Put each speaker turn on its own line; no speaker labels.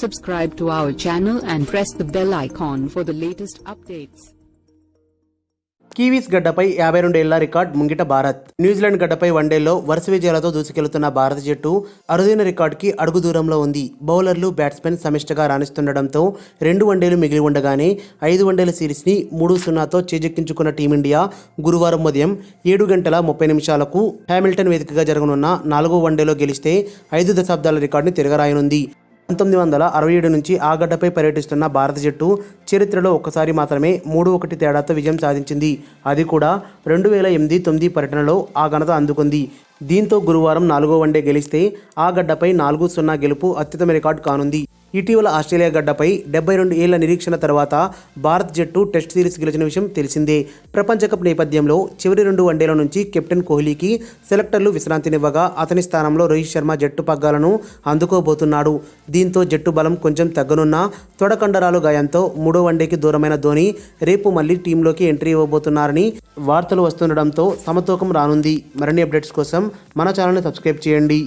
Subscribe to our channel and press the bell icon for the latest updates.
Kiwis గడ్డపై యాభై రెండేళ్ళ record ముంగిట Bharat. New Zealand గడ్డపై వన్డేలో వరుస విజయాలతో దూసుకెళ్తున్న భారత జట్టు అరుదైన రికార్డుకి అడుగు దూరంలో ఉంది. బౌలర్లు బ్యాట్స్మెన్ సమిష్టిగా రాణిస్తుండటంతో రెండు వన్డేలు మిగిలి ఉండగానే ఐదు వన్డేల సిరీస్ని మూడు సున్నాతో చేజెక్కించుకున్న టీమిండియా గురువారం ఉదయం ఏడు గంటల ముప్పై నిమిషాలకు హ్యామిల్టన్ వేదికగా జరగనున్న నాలుగో వన్డేలో గెలిస్తే ఐదు దశాబ్దాల రికార్డుని తిరగరాయనుంది. పంతొమ్మిది వందల అరవై ఏడు నుంచి ఆ గడ్డపై పర్యటిస్తున్న భారత జట్టు చరిత్రలో ఒక్కసారి మాత్రమే మూడు ఒకటి తేడాతో విజయం సాధించింది. అది కూడా రెండు వేల ఎనిమిది తొమ్మిది పర్యటనలో ఆ ఘనత అందుకుంది. దీంతో గురువారం నాలుగో వన్డే గెలిస్తే ఆ గడ్డపై నాలుగు సున్నా గెలుపు అత్యుత్తమ రికార్డు కానుంది. ఇటీవల ఆస్ట్రేలియా గడ్డపై డెబ్బై రెండు ఏళ్ళ నిరీక్షణ తర్వాత భారత్ జట్టు టెస్ట్ సిరీస్ గెలిచిన విషయం తెలిసిందే. ప్రపంచ కప్ నేపథ్యంలో చివరి రెండు వన్డేల నుంచి కెప్టెన్ కోహ్లీకి సెలెక్టర్లు విశ్రాంతినివ్వగా అతని స్థానంలో రోహిత్ శర్మ జట్టు పగ్గాలను అందుకోబోతున్నాడు. దీంతో జట్టు బలం కొంచెం తగ్గనున్నా తొడకండరాలు గాయంతో మూడో వన్డేకి దూరమైన ధోని రేపు మళ్ళీ టీంలోకి ఎంట్రీ ఇవ్వబోతున్నారని వార్తలు వస్తుండడంతో సమతూకం రానుంది. మరిన్ని అప్డేట్స్ కోసం మన ఛానల్ని సబ్స్క్రైబ్ చేయండి.